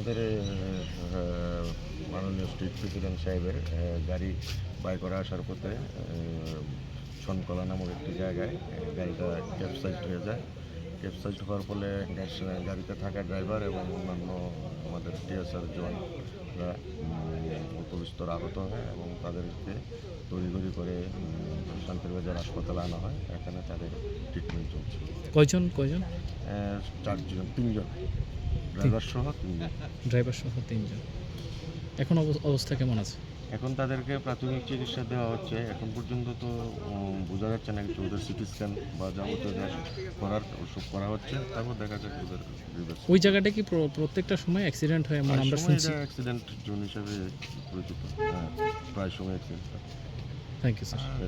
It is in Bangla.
আমাদের মাননীয় স্টেট প্রেসিডেন্ট সাহেবের গাড়ি বাই করা আসার পথে সনকলা নামক একটি জায়গায় গাড়িটা ক্যাপসাইজড হয়ে যায়। ক্যাপসাইজড হওয়ার ফলে গাড়িতে থাকা ড্রাইভার এবং অন্যান্য আমাদের টিএসআর জোনরা অল্পবিস্তর আহত হয় এবং তাদেরকে তৈরি করে শান্তিরবাজার হাসপাতালে আনা হয়। এখানে তাদের ট্রিটমেন্ট চলছে। কয়জন কয়জন? চারজন তিনজন। ড্রাইভার সহ তিনজন। ড্রাইভার সহ তিনজন। এখন অব- অবস্থা কেমন আছে? এখন তাদেরকে প্রাথমিক চিকিৎসা দেওয়া হচ্ছে। এখন পর্যন্ত তো বোঝা যাচ্ছে না কিছু ওদের সিটি স্ক্যান বা যাবতীয় করার ওসব করা হচ্ছে। তারপর দেখা যাক ওদের ওই জায়গাটা কি প্র- প্রত্যেকটা সময় অ্যাক্সিডেন্ট হয় এমন আমরা শুনছি? অ্যাক্সিডেন্ট জোন হিসাবে পরিচিত। হ্যাঁ প্রায় সময় অ্যাক্সিডেন্ট থ্যাংক ইউ স্যার